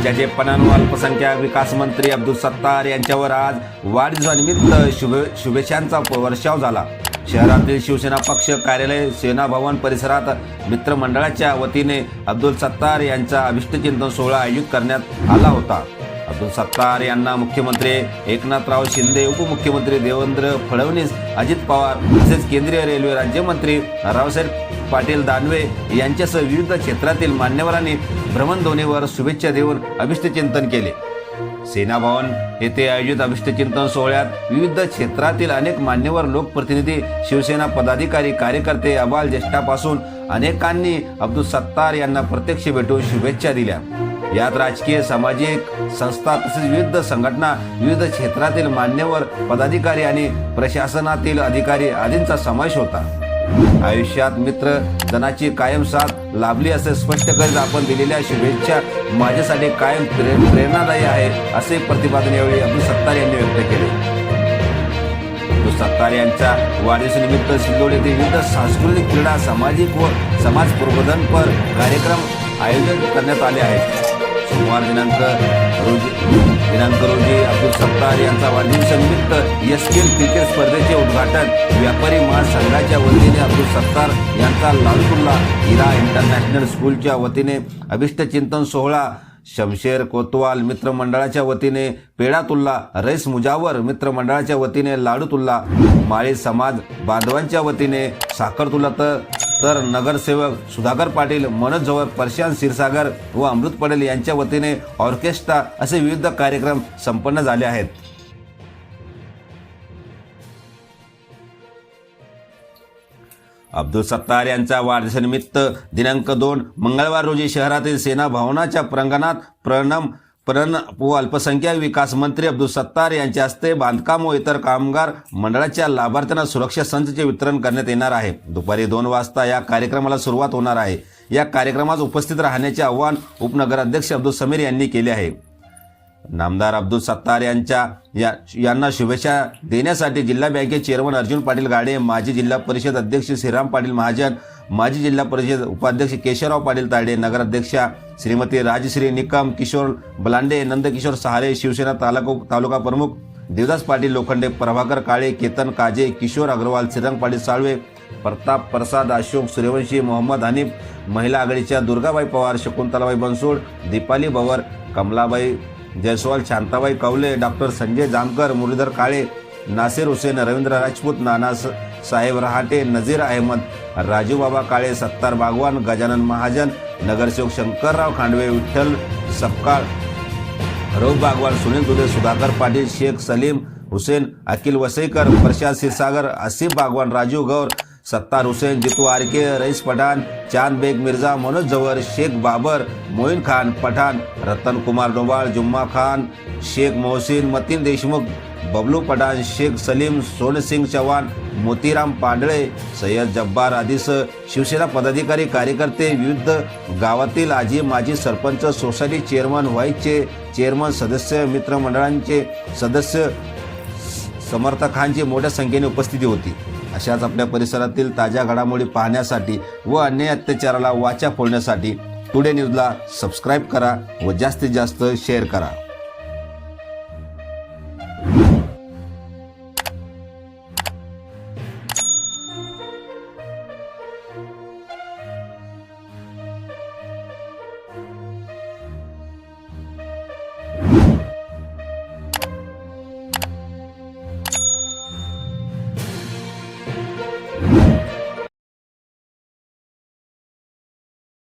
राज्याचे पणन व अल्पसंख्याक विकास मंत्री अब्दुल सत्तार यांच्यावर आज वाढदिवसानिमित्त शुभे शुभेच्छांचा वर्षाव झाला. शहरातील शिवसेना पक्ष कार्यालय सेना भवन परिसरात मित्रमंडळाच्या वतीने अब्दुल सत्तार यांचा अभिष्टचिंतन सोहळा आयोजित करण्यात आला होता. अब्दुल सत्तार यांना मुख्यमंत्री एकनाथराव शिंदे उपमुख्यमंत्री देवेंद्र फडणवीस अजित पवार तसेच केंद्रीय रेल्वे राज्यमंत्री रावसाहेब पाटील दानवे यांच्यासह विविध क्षेत्रातील मान्यवरांनी भ्रमणध्वनीवर शुभेच्छा देऊन अभिष्टचिंतन केले. सेनाभवन येथे आयोजित अभिष्टचिंतन सोहळ्यात विविध क्षेत्रातील अनेक मान्यवर लोकप्रतिनिधी शिवसेना पदाधिकारी कार्यकर्ते अबाल ज्येष्ठापासून अनेकांनी अब्दुल सत्तार यांना प्रत्यक्ष भेटून शुभेच्छा दिल्या. यात राजकीय सामाजिक संस्था तसेच विविध संघटना विविध क्षेत्रातील मान्यवर पदाधिकारी आणि प्रशासनातील अधिकारी आदींचा समावेश होता. आयुष्यात मित्र जनाची कायम साथ लाभली असे स्पष्ट करीत आपण दिलेल्या शुभेच्छा माझ्यासाठी कायम प्रे प्रेरणादायी आहे असे प्रतिपादन यावेळी अब्दुल सत्तार यांनी व्यक्त केले. अब्दुल सत्तार यांच्या वाढदिवसानिमित्त सिल्लोड येथे विविध सांस्कृतिक क्रीडा सामाजिक व समाज प्रबोधनपर कार्यक्रम आयोजन करण्यात आले आहेत. सोमवार दिनांक रोजी दिनांक रोजी अब्दुल सत्तार यांचा वाढदिवसानिमित्त एस के क्रिकेट स्पर्धेचे उद्घाटन व्यापारी महासंघाच्या वतीने अब्दुल सत्तार यांचा लालकुल्ला हिरा इंटरनॅशनल स्कूलच्या वतीने अभिष्टचिंतन सोहळा शमशेर कोतवाल मित्रमंडळाच्या वतीने पेडातुल्ला रईस मुजावर मित्रमंडळाच्या वतीने लाडूतुल्ला माळी समाज बांधवांच्या वतीने साखरतुल्ला तर तर नगरसेवक सुधाकर पाटील मनोज जवळ परशांत क्षीरसागर व अमृत पटेल यांच्या वतीने ऑर्केस्ट्रा असे विविध कार्यक्रम संपन्न झाले आहेत. अब्दुल सत्तार यांच्या वाढदिवसानिमित्त दिनांक दोन मंगळवार रोजी शहरातील सेना भवनाच्या प्रांगणात प्रणम प्रण व अल्पसंख्याक विकास मंत्री अब्दुल सत्तार यांच्या हस्ते बांधकाम व इतर कामगार मंडळाच्या लाभार्थ्यांना सुरक्षा संचचे वितरण करण्यात येणार आहे. दुपारी दोन वाजता या कार्यक्रमाला सुरुवात होणार आहे. या कार्यक्रमात उपस्थित राहण्याचे आवाहन उपनगराध्यक्ष अब्दुल समीर यांनी केले आहे. नामदार अब्दुल सत्तार यांच्या या यांना शुभेच्छा देण्यासाठी जिल्हा बँकेचे चेअरमन अर्जुन पाटील गाडे माजी जिल्हा परिषद अध्यक्ष श्रीराम पाटील महाजन माजी जिल्हा परिषद उपाध्यक्ष केशवराव पाटील तायडे नगराध्यक्षा श्रीमती राजश्री निकम किशोर बलांडे नंदकिशोर सहारे शिवसेना तालुका तालुका प्रमुख देवदास पाटील लोखंडे प्रभाकर काळे केतन काजे किशोर अग्रवाल श्रीरंग पाटील साळवे प्रताप प्रसाद अशोक सूर्यवंशी मोहम्मद हनीफ महिला आघाडीच्या दुर्गाबाई पवार शकुंतलाबाई बनसोड दीपाली बवर कमलाबाई जयस्वाल शांताबाई कवले डॉक्टर संजय जामकर मुरलीधर काळे नासिर हुसेन रवींद्र राजपूत नाना साहेब रहाटे नझीर अहमद राजू बाबा काळे सत्तार बागवान गजानन महाजन नगरसेवक शंकरराव खांडवे विठ्ठल सपकाळ रऊफ बागवान सुनील दुधे सुधाकर पाटील शेख सलीम हुसेन अखिल वसईकर प्रशांत क्षीरसागर आसिफ बागवान राजू गौर सत्तार हुसेन जितू आरके रईस पठाण चांद बेग मिर्झा मनोज जवर शेख बाबर मोईन खान पठाण रतन कुमार डोबाळ जुम्मा खान शेख मोहसिन मतीन देशमुख बबलू पठाण शेख सलीम सोनसिंग चव्हाण मोतीराम पांडळे सय्यद जब्बार आदीसह शिवसेना पदाधिकारी कार्यकर्ते विविध गावातील आजी माजी सरपंच सोसायटी चेअरमन व्हाईसचे चेअरमन सदस्य मित्रमंडळांचे सदस्य समर्थकांची मोठ्या संख्येने उपस्थिती होती. अशाच आपल्या परिसरातील ताज्या घडामोडी पाहण्यासाठी व अन्य अत्याचाराला वाचा फोडण्यासाठी टुडे न्यूजला सबस्क्राईब करा व जास्तीत जास्त शेअर करा.